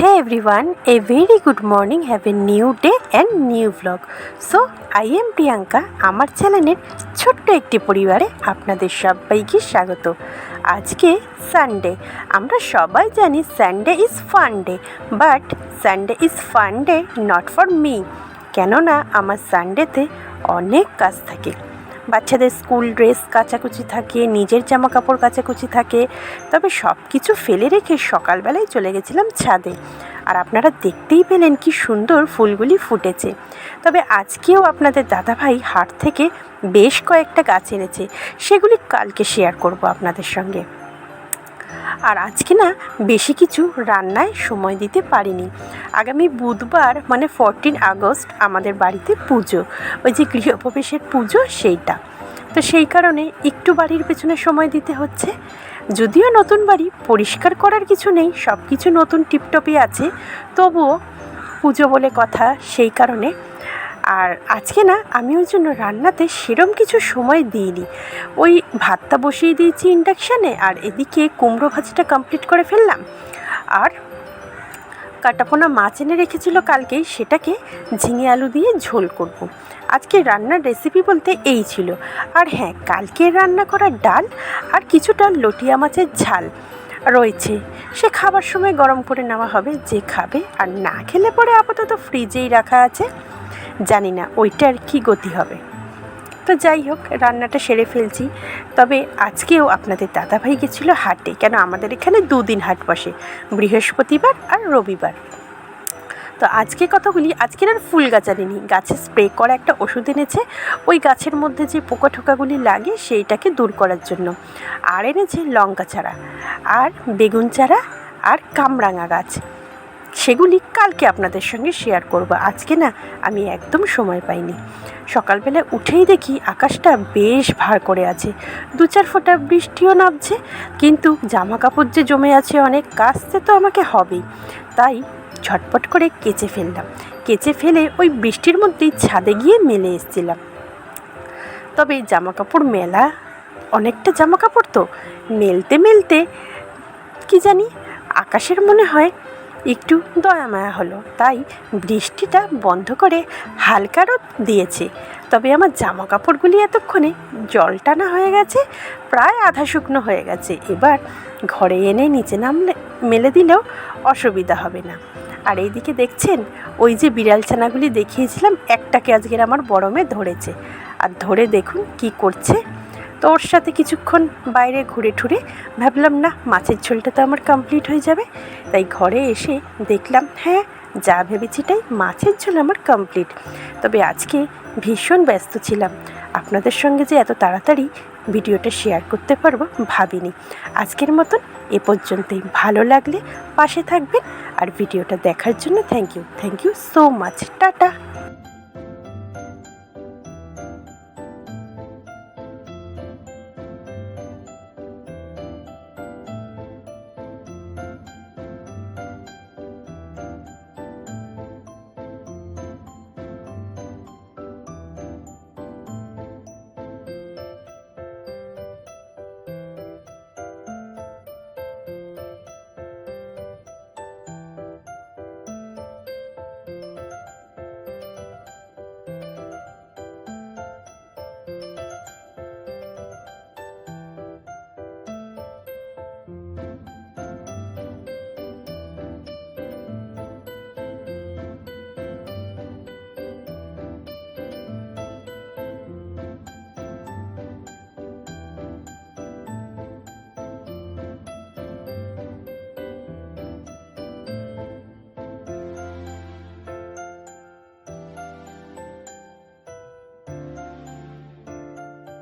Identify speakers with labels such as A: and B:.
A: Hey everyone a very good morning have a new day and new vlog. So I am Priyanka আমার চ্যানেলের ছোট্ট একটি পরিবারে আপনাদের সবাইকে স্বাগত। আজকে সানডে আমরা সবাই জানি Sunday is fun day but Sunday is fun day not for me কেননা, আমার সানডেতে অনেক কাজ থাকে। বাচ্চাদের স্কুল ড্রেস কাচাকুচি থাকে, নিজের জামা কাপড় কাচাকুচি থাকে। তবে সব কিছু ফেলে রেখে সকালবেলায় চলে গেছিলাম ছাদে। আর আপনারা দেখতেই পেলেন কি সুন্দর ফুলগুলি ফুটেছে। তবে আজকেও আপনাদের দাদাভাই হাট থেকে বেশ কয়েকটা গাছ এনেছে। সেগুলি কালকে শেয়ার করব আপনাদের সঙ্গে। আর আজকে না বেশি কিছু রান্নায় সময় দিতে পারিনি। আগামী বুধবার মানে ফোরটিন আগস্ট আমাদের বাড়িতে পুজো। ওই যে গৃহপ্রবেশের পুজো সেইটা। তো সেই কারণে একটু বাড়ির পেছনে সময় দিতে হচ্ছে। যদিও নতুন বাড়ি পরিষ্কার করার কিছু নেই সব কিছু নতুন টিপটপই আছে। তবুও পুজো বলে কথা সেই কারণে আর আজকে না, আমি ওই জন্য রান্নাতে সেরম কিছু সময় দিইনি। ওই ভাতটা বসিয়ে দিয়েছি ইন্ডাকশানে আর এদিকে কুমড়ো ভাজিটা কমপ্লিট করে ফেললাম। আর কাটাপোনা মাছ এনে রেখেছিল কালকেই সেটাকে ঝিঙে আলু দিয়ে ঝোল করব। আজকে রান্নার রেসিপি বলতে এই ছিল। আর হ্যাঁ কালকে রান্না করা ডাল আর কিছুটা লটিয়া মাছের ঝাল রয়েছে। সে খাবার সময় গরম করে নেওয়া হবে, যে খাবে আর না খেলে পরে আপাতত ফ্রিজেই রাখা আছে। জানি না, ওইটার কি গতি হবে। তো যাই হোক, রান্নাটা সেরে ফেলছি। তবে আজকেও আপনাদের দাদাভাই গেছিল হাটে, কেন আমাদের এখানে দুদিন হাট বসে, বৃহস্পতিবার আর রবিবার। তো আজকে কতগুলি আজকের আর ফুল গাছ আনিনি। গাছে স্প্রে করা একটা ওষুধ এনেছে, ওই গাছের মধ্যে যে পোকা ঠোকাগুলি লাগে, সেইটাকে দূর করার জন্য। আর এনেছে লঙ্কা চারা, আর বেগুন চারা, আর কামরাঙা গাছ। সেগুলি কালকে আপনাদের সঙ্গে শেয়ার করব। আজকে না, আমি একদম সময় পাইনি। সকালবেলা উঠেই দেখি আকাশটা বেশ ভার করে আছে। দু চার ফোঁটা বৃষ্টিও নামছে, কিন্তু জামা কাপড় যে জমে আছে অনেক কাচতে তো আমাকে হবেই। তাই ঝটপট করে কেচে ফেললাম। কেচে ফেলে ওই বৃষ্টির মধ্যেই ছাদে গিয়ে মেলে এসেছিলাম। তবে জামা কাপড় মেলা, অনেকটা জামা কাপড় তো। মেলতে মেলতে, কি জানি, আকাশের মনে হয় একটু দয়া মায়া হলো। তাই বৃষ্টিটা বন্ধ করে হালকা রোদ দিয়েছে। তবে আমার জামা কাপড়গুলি এতক্ষণে জল টানা হয়ে গেছে, প্রায় আধা শুকনো হয়ে গেছে। এবার ঘরে এনে নিচে নামলে, মেলে দিলেও অসুবিধা হবে না। আর এইদিকে দেখছেন, ওই যে বিড়াল ছানাগুলি দেখিয়েছিলাম, একটাকে আজকের আমার বড় মেয়ে ধরেছে। আর ধরে দেখুন কি করছে। তো ওর সাথে কিছুক্ষণ বাইরে ঘুরে ঠুরে ভাবলাম, না, মাছের ঝোলটা তো আমার কমপ্লিট হয়ে যাবে। তাই ঘরে এসে দেখলাম হ্যাঁ যা ভেবেছি তাই মাছের ঝোল আমার কমপ্লিট তবে আজকে ভীষণ ব্যস্ত ছিলাম। আপনাদের সঙ্গে যে এত তাড়াতাড়ি ভিডিওটা শেয়ার করতে পারব ভাবিনি। আজকের মতন এ পর্যন্তই। ভালো লাগলে পাশে থাকবেন আর ভিডিওটা দেখার জন্য thank you thank you so much tata.